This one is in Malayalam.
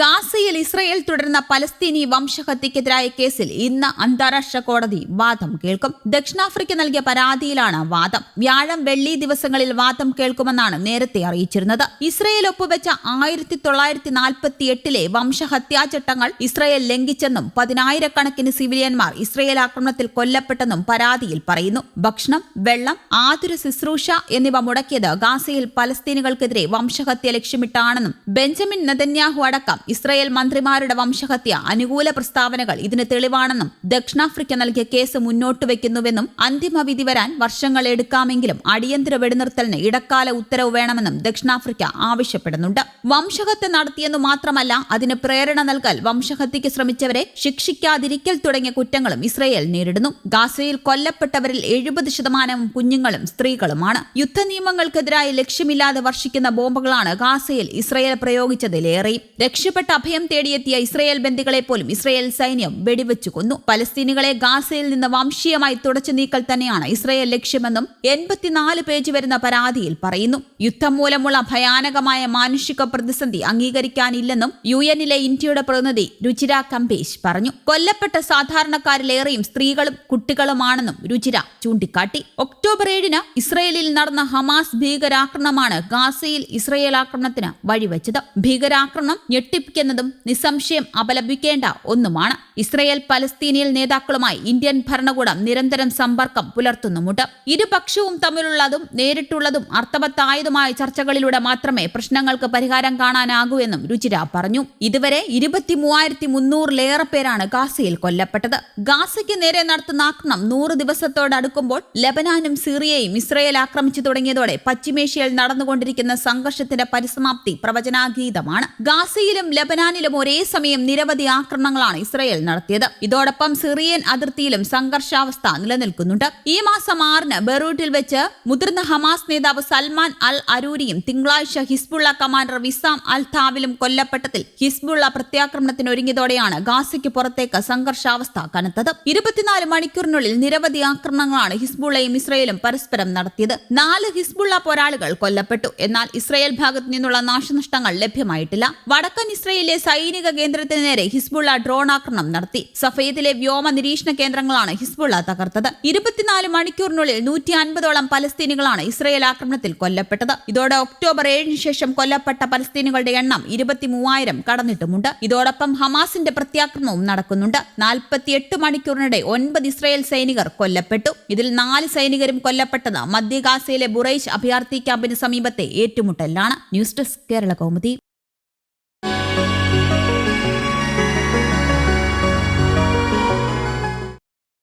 ഗാസയിൽ ഇസ്രയേൽ തുടരുന്ന പലസ്തീനി വംശഹത്യക്കെതിരായ കേസിൽ ഇന്ന് അന്താരാഷ്ട്ര കോടതി വാദം കേൾക്കും. ദക്ഷിണാഫ്രിക്ക നൽകിയ പരാതിയിലാണ് വാദം. വ്യാഴം വെള്ളി ദിവസങ്ങളിൽ വാദം കേൾക്കുമെന്നാണ് നേരത്തെ അറിയിച്ചിരുന്നത്. ഇസ്രയേൽ ഒപ്പുവെച്ച ആയിരത്തി തൊള്ളായിരത്തി നാൽപ്പത്തി എട്ടിലെ വംശഹത്യാ ചട്ടങ്ങൾ ഇസ്രയേൽ ലംഘിച്ചെന്നും പതിനായിരക്കണക്കിന് സിവിലിയന്മാർ ഇസ്രയേൽ ആക്രമണത്തിൽ കൊല്ലപ്പെട്ടെന്നും പരാതിയിൽ പറയുന്നു. ഭക്ഷണം വെള്ളം ആതുര ശുശ്രൂഷ എന്നിവ മുടക്കിയത് ഗാസയിൽ പലസ്തീനുകൾക്കെതിരെ വംശഹത്യ ലക്ഷ്യമിട്ടാണെന്നും ബെഞ്ചമിൻ നെതന്യാഹു അടക്കം ഇസ്രയേൽ മന്ത്രിമാരുടെ വംശഹത്യ അനുകൂല പ്രസ്താവനകൾ ഇതിന് തെളിവാണെന്നും ദക്ഷിണാഫ്രിക്ക നൽകിയ കേസ് മുന്നോട്ട് വെക്കുന്നുവെന്നും അന്തിമ വിധി വരാൻ വർഷങ്ങൾ എടുക്കാമെങ്കിലും അടിയന്തര വെടിനിർത്തലിന് ഇടക്കാല ഉത്തരവ് വേണമെന്നും ദക്ഷിണാഫ്രിക്ക ആവശ്യപ്പെടുന്നുണ്ട്. വംശഹത്യ നടത്തിയെന്നു മാത്രമല്ല അതിന് പ്രേരണ നൽകാൻ വംശഹത്യക്ക് ശ്രമിച്ചവരെ ശിക്ഷിക്കാതിരിക്കൽ തുടങ്ങിയ കുറ്റങ്ങളും ഇസ്രയേൽ നേരിടുന്നു. ഗാസയിൽ കൊല്ലപ്പെട്ടവരിൽ എഴുപത് ശതമാനവും കുഞ്ഞുങ്ങളും സ്ത്രീകളുമാണ്. യുദ്ധനിയമങ്ങൾക്കെതിരായി ലക്ഷ്യമില്ലാതെ വർഷിക്കുന്ന ബോംബുകളാണ് ഗാസയിൽ ഇസ്രയേൽ പ്രയോഗിച്ചതിലേറെയും രക്ഷപ്പെട്ട അഭയം തേടിയെത്തിയ ഇസ്രയേൽ ബന്ദികളെ പോലും ഇസ്രയേൽ സൈന്യം വെടിവെച്ചു കൊന്നു. പലസ്തീനുകളെ ഗാസയിൽ നിന്ന് വംശീയമായി തുടച്ചു നീക്കൽ തന്നെയാണ് ഇസ്രയേൽ ലക്ഷ്യമെന്നും എൺപത്തിനാല് പേജ് വരുന്ന പരാതിയിൽ പറയുന്നു. യുദ്ധം മൂലമുള്ള ഭയാനകമായ മാനുഷിക പ്രതിസന്ധി അംഗീകരിക്കാനില്ലെന്നും യു എന്നിലെ ഇന്ത്യയുടെ പ്രതിനിധി രുചിര കമ്പേഷ് പറഞ്ഞു. കൊല്ലപ്പെട്ട സാധാരണക്കാരിലേറെയും സ്ത്രീകളും കുട്ടികളുമാണെന്നും രുചിര ചൂണ്ടിക്കാട്ടി. ഒക്ടോബർ ഏഴിന് ഇസ്രയേലിൽ നടന്ന ഹമാസ് ഭീകരാക്രമണമാണ് ഗാസയിൽ ഇസ്രയേൽ ആക്രമണത്തിന് വഴിവെച്ചത്. ഭീകരാക്രമണം ഞെട്ടിപ്പിക്കുന്നതും നിസ്സംശയം അപലപിക്കേണ്ട ഒന്നുമാണ്. ഇസ്രയേൽ പലസ്തീനിയൽ നേതാക്കളുമായി ഇന്ത്യൻ ഭരണകൂടം നിരന്തരം സമ്പർക്കം പുലർത്തുന്നുമുണ്ട്. ഇരുപക്ഷവും തമ്മിലുള്ളതും നേരിട്ടുള്ളതും അർത്ഥവത്തായതുമായ ചർച്ചകളിലൂടെ മാത്രമേ പ്രശ്നങ്ങൾക്ക് പരിഹാരം കാണാനാകൂ എന്നും രുചിര പറഞ്ഞു. ഇതുവരെ ഇരുപത്തി മൂവായിരത്തി മുന്നൂറിലേറെ പേരാണ് ഗാസയിൽ കൊല്ലപ്പെട്ടത്. ഗാസയ്ക്ക് നേരെ നടത്തുന്ന ആക്രമണം നൂറ് ദിവസത്തോടടുക്കുമ്പോൾ ലബനാനും സിറിയയും ഇസ്രയേൽ ആക്രമിച്ചു തുടങ്ങിയതോടെ പശ്ചിമേഷ്യയിൽ നടന്നുകൊണ്ടിരിക്കുന്ന സംഘർഷത്തിന്റെ പരിസമാപ്തി പ്രവചനാതീതമാണ് ഗാസയിലും ലബനാനിലും ഒരേ സമയം നിരവധി ആക്രമണങ്ങളാണ് ഇസ്രയേൽ നടത്തിയത്. ഇതോടൊപ്പം സിറിയൻ അതിർത്തിയിലും സംഘർഷാവസ്ഥ നിലനിൽക്കുന്നുണ്ട്. ഈ മാസം ആറിന് ബെറൂട്ടിൽ വെച്ച് മുതിർന്ന ഹമാസ് നേതാവ് സൽമാൻ അൽ അരൂരിയും തിങ്കളാഴ്ച ഹിസ്ബുള്ള കമാൻഡർ വിസാം അൽ താവിലും കൊല്ലപ്പെട്ടതിൽ ഹിസ്ബുള്ള പ്രത്യാക്രമണത്തിന് ഒരുങ്ങിയതോടെയാണ് ഗാസയ്ക്ക് പുറത്തേക്ക് സംഘർഷാവസ്ഥ കനത്തത്. ഇരുപത്തിനാല് മണിക്കൂറിനുള്ളിൽ നിരവധി ആക്രമണങ്ങളാണ് ഹിസ്ബുള്ളയും ഇസ്രയേലും പരസ്പരം നടത്തിയത്. നാല് ഹിസ്ബുള്ള പോരാളികൾ കൊല്ലപ്പെട്ടു. എന്നാൽ ഇസ്രയേൽ ഭാഗത്തു നിന്നുള്ള നാശനഷ്ടങ്ങൾ ലഭ്യമായിട്ടില്ല. വടക്കൻ ഇസ്രയേലിലെ സൈനിക കേന്ദ്രത്തിന് നേരെ ഹിസ്ബുള്ള ഡ്രോൺ ആക്രമണം നടത്തി. സഫയത്തിലെ വ്യോമ നിരീക്ഷണ കേന്ദ്രങ്ങളാണ് ഹിസ്ബുള്ള തകർത്തത്. ഇരുപത്തിനാല് മണിക്കൂറിനുള്ളിൽ നൂറ്റി അൻപതോളം പലസ്തീനികളാണ് ഇസ്രയേൽ ആക്രമണത്തിൽ കൊല്ലപ്പെട്ടത്. ഇതോടെ ഒക്ടോബർ ഏഴിന് ശേഷം കൊല്ലപ്പെട്ട പലസ്തീനികളുടെ എണ്ണം ഇരുപത്തി മൂവായിരം കടന്നിട്ടുമുണ്ട്. ഇതോടൊപ്പം ഹമാസിന്റെ പ്രത്യാക്രമണവും നടക്കുന്നുണ്ട്. നാൽപ്പത്തിയെട്ട് മണിക്കൂറിനിടെ ഒൻപത് ഇസ്രയേൽ സൈനികർ കൊല്ലപ്പെട്ടു. ഇതിൽ നാല് സൈനികരും കൊല്ലപ്പെട്ടത് മധ്യ ഗാസയിലെ ബുറൈഷ് അഭയാർത്ഥി ക്യാമ്പിന് സമീപത്തെ ഏറ്റുമുട്ടലിലാണ്. News desk Kerala Kaumudi. 么的。